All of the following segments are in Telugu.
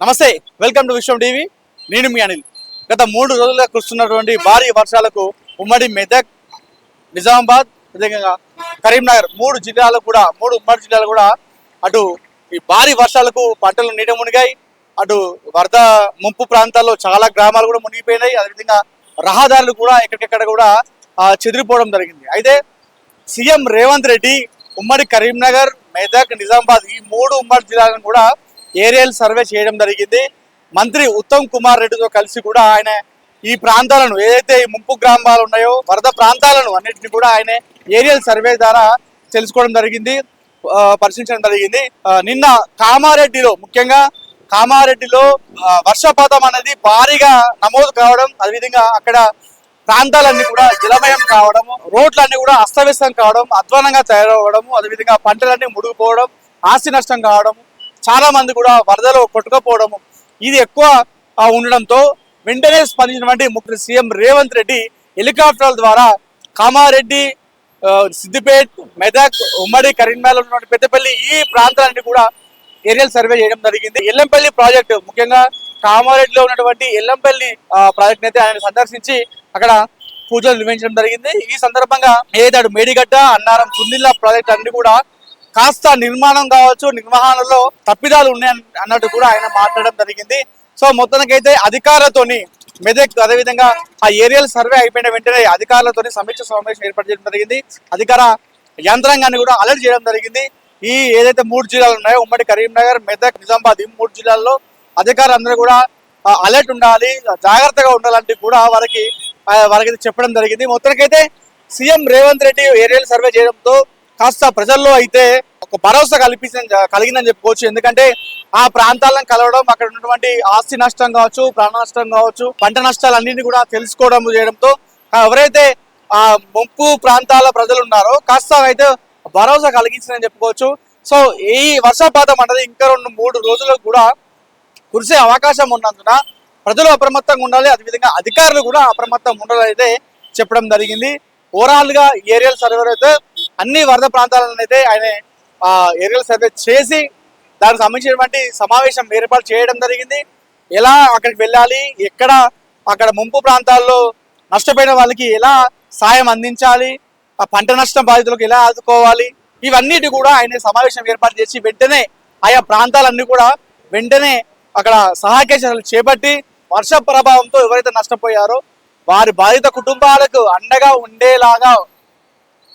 నమస్తే వెల్కమ్ టు విశ్వం టీవీ. నేను మీ అనిల్. గత మూడు రోజులుగా కురుస్తున్నటువంటి భారీ వర్షాలకు ఉమ్మడి మెదక్ నిజామాబాద్ అదేవిధంగా కరీంనగర్ మూడు జిల్లాలు కూడా మూడు ఉమ్మడి జిల్లాలు కూడా అటు ఈ భారీ వర్షాలకు పంటలు నీట మునిగాయి. అటు వరద ముంపు ప్రాంతాల్లో చాలా గ్రామాలు కూడా మునిగిపోయినాయి. అదేవిధంగా రహదారులు కూడా ఎక్కడికెక్కడ కూడా చెదిరిపోవడం జరిగింది. అయితే సీఎం రేవంత్ రెడ్డి ఉమ్మడి కరీంనగర్ మెదక్ నిజామాబాద్ ఈ మూడు ఉమ్మడి జిల్లాలను కూడా ఏరియల్ సర్వే చేయడం జరిగింది. మంత్రి ఉత్తమ్ కుమార్ రెడ్డితో కలిసి కూడా ఆయన ఈ ప్రాంతాలను ఏదైతే ఈ ముంపు గ్రామాలు ఉన్నాయో వరద ప్రాంతాలను అన్నింటినీ కూడా ఆయన ఏరియల్ సర్వే ద్వారా తెలుసుకోవడం జరిగింది పరిశీలించడం జరిగింది. నిన్న కామారెడ్డిలో ముఖ్యంగా కామారెడ్డిలో వర్షపాతం అనేది భారీగా నమోదు కావడం అదేవిధంగా అక్కడ ప్రాంతాలన్నీ కూడా జలమయం కావడం రోడ్లన్నీ కూడా అస్తవ్యస్తం కావడం అధ్వానంగా తయారవడం అదేవిధంగా పంటలన్నీ ముడిగిపోవడం ఆస్తి నష్టం కావడం చాలా మంది కూడా వరదలో కొట్టుకపోవడము. ఇది ఎక్కువ ఉండడంతో వెంటనే స్పందించినటువంటి ముఖ్య సీఎం రేవంత్ రెడ్డి హెలికాప్టర్ల ద్వారా కామారెడ్డి సిద్దిపేట్ మెదక్ ఉమ్మడి కరీంనగర్ ఉన్నటువంటి పెద్దపల్లి ఈ ప్రాంతాలన్నీ కూడా ఏరియల్ సర్వే చేయడం జరిగింది. ఎల్లంపల్లి ప్రాజెక్టు ముఖ్యంగా కామారెడ్డిలో ఉన్నటువంటి ఎల్లంపల్లి ప్రాజెక్ట్ అయితే ఆయన సందర్శించి అక్కడ పూజలు నిర్వహించడం జరిగింది. ఈ సందర్భంగా ఏదాడు మేడిగడ్డ అన్నారం సుందిల్లా ప్రాజెక్ట్ అన్ని కూడా కాస్త నిర్మాణం కావచ్చు నిర్వహణలో తప్పిదాలు ఉన్నాయి అన్నట్టు కూడా ఆయన మాట్లాడడం జరిగింది. సో మొత్తానికైతే అధికారులతోని మెదక్ అదేవిధంగా ఆ ఏరియల్ సర్వే అయిపోయిన వెంటనే అధికారులతోని సమీక్ష సమావేశం ఏర్పాటు చేయడం జరిగింది. అధికార యంత్రాంగాన్ని కూడా అలర్ట్ చేయడం జరిగింది. ఈ ఏదైతే మూడు జిల్లాలు ఉన్నాయో ఉమ్మడి కరీంనగర్ మెదక్ నిజామాబాద్ ఈ మూడు జిల్లాల్లో అధికారులందరూ కూడా అలర్ట్ ఉండాలి జాగ్రత్తగా ఉండాలంటే కూడా వారికి వారికి చెప్పడం జరిగింది. మొత్తానికైతే CM Revanth Reddy aerial survey చేయడంతో కాస్త ప్రజల్లో అయితే ఒక భరోసా కల్పించిన కలిగిందని చెప్పుకోవచ్చు. ఎందుకంటే ఆ ప్రాంతాలను కలవడం అక్కడ ఉన్నటువంటి ఆస్తి నష్టం కావచ్చు ప్రాణ నష్టం కావచ్చు పంట నష్టాలన్నింటినీ కూడా తెలుసుకోవడం చేయడంతో ఎవరైతే ఆ ముంపు ప్రాంతాల ప్రజలు ఉన్నారో కాస్త అయితే భరోసా కలిగించిందని చెప్పుకోవచ్చు. సో ఈ వర్షపాతం అనేది ఇంకా రెండు మూడు రోజులకు కూడా కురిసే అవకాశం ఉన్నందున ప్రజలు అప్రమత్తంగా ఉండాలి. అదేవిధంగా అధికారులు కూడా అప్రమత్తంగా ఉండాలి అయితే చెప్పడం జరిగింది. ఓవరాల్గా ఏరియల్ సర్వే అయితే అన్ని వరద ప్రాంతాలను అయితే ఆయన ఆ, ఏరియల్ సర్వే చేసి దానికి సంబంధించినటువంటి సమావేశం ఏర్పాటు చేయడం జరిగింది. ఎలా అక్కడికి వెళ్ళాలి ఎక్కడ అక్కడ ముంపు ప్రాంతాల్లో నష్టపోయిన వాళ్ళకి ఎలా సాయం అందించాలి ఆ పంట నష్టం బాధితులకు ఎలా ఆదుకోవాలి ఇవన్నిటి కూడా ఆయన సమావేశం ఏర్పాటు చేసి వెంటనే ఆయా ప్రాంతాలన్నీ కూడా వెంటనే అక్కడ సహాయక చేపట్టి వర్ష ప్రభావంతో ఎవరైతే నష్టపోయారో వారి బాధిత కుటుంబాలకు అండగా ఉండేలాగా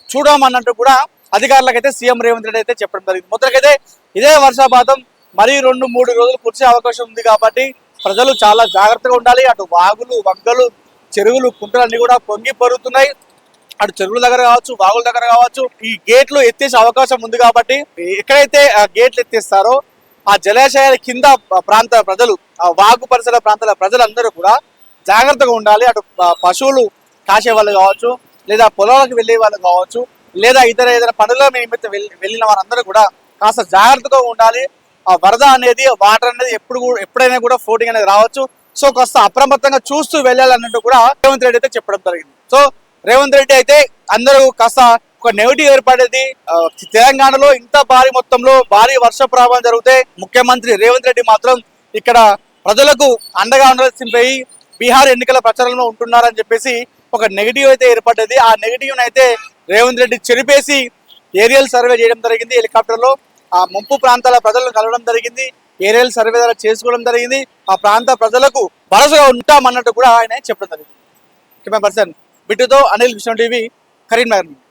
చూడమన్నట్టు కూడా అధికారులకైతే సీఎం రేవంత్ రెడ్డి అయితే చెప్పడం జరిగింది. మొదటికైతే ఇదే వర్షపాతం మరీ రెండు మూడు రోజులు కురిసే అవకాశం ఉంది కాబట్టి ప్రజలు చాలా జాగ్రత్తగా ఉండాలి. అటు వాగులు వంగలు చెరువులు కుంటలు అన్ని కూడా పొంగి పరుగుతున్నాయి అటు చెరువుల దగ్గర కావచ్చు వాగుల దగ్గర కావచ్చు ఈ గేట్లు ఎత్తేసే అవకాశం ఉంది కాబట్టి ఎక్కడైతే ఆ గేట్లు ఎత్తేస్తారో ఆ జలాశయాల కింద ప్రాంత ప్రజలు ఆ వాగు పరిసర ప్రాంతాల ప్రజలందరూ కూడా జాగ్రత్తగా ఉండాలి. అటు పశువులు కాసే వాళ్ళు కావచ్చు లేదా పొలాలకు వెళ్ళే వాళ్ళు కావచ్చు లేదా ఇతర ఇతర పనుల నిమిత్తం వెళ్ళిన వారందరూ కూడా కాస్త జాగ్రత్తగా ఉండాలి. ఆ వరద అనేది వాటర్ అనేది ఎప్పుడు ఎప్పుడైనా కూడా ఫ్లోటింగ్ అనేది రావచ్చు. సో కాస్త అప్రమత్తంగా చూస్తూ వెళ్ళాలన్నట్టు కూడా రేవంత్ రెడ్డి అయితే చెప్పడం జరిగింది. సో రేవంత్ రెడ్డి అయితే అందరూ కాస్త ఒక నెగిటివ్ ఏర్పడేది. తెలంగాణలో ఇంత భారీ మొత్తంలో భారీ వర్ష ప్రభావం జరిగితే ముఖ్యమంత్రి రేవంత్ రెడ్డి మాత్రం ఇక్కడ ప్రజలకు అండగా ఉండాల్సింది బీహార్ ఎన్నికల ప్రచారంలో ఉంటున్నారని చెప్పేసి ఒక నెగిటివ్ అయితే ఏర్పడ్డది. ఆ నెగిటివ్ అయితే రేవంత్ రెడ్డి చెరిపేసి ఏరియల్ సర్వే చేయడం జరిగింది. హెలికాప్టర్లో ఆ ముంపు ప్రాంతాల ప్రజలను కలవడం జరిగింది. ఏరియల్ సర్వే ద్వారా చేసుకోవడం జరిగింది. ఆ ప్రాంత ప్రజలకు భరోసాగా ఉంటామన్నట్టు కూడా ఆయన చెప్పడం జరిగింది. కెమెరా పర్సన్ బిట్టుతో అనిల్ కృష్ణ టీవీ కరీంనగర్. నుండి.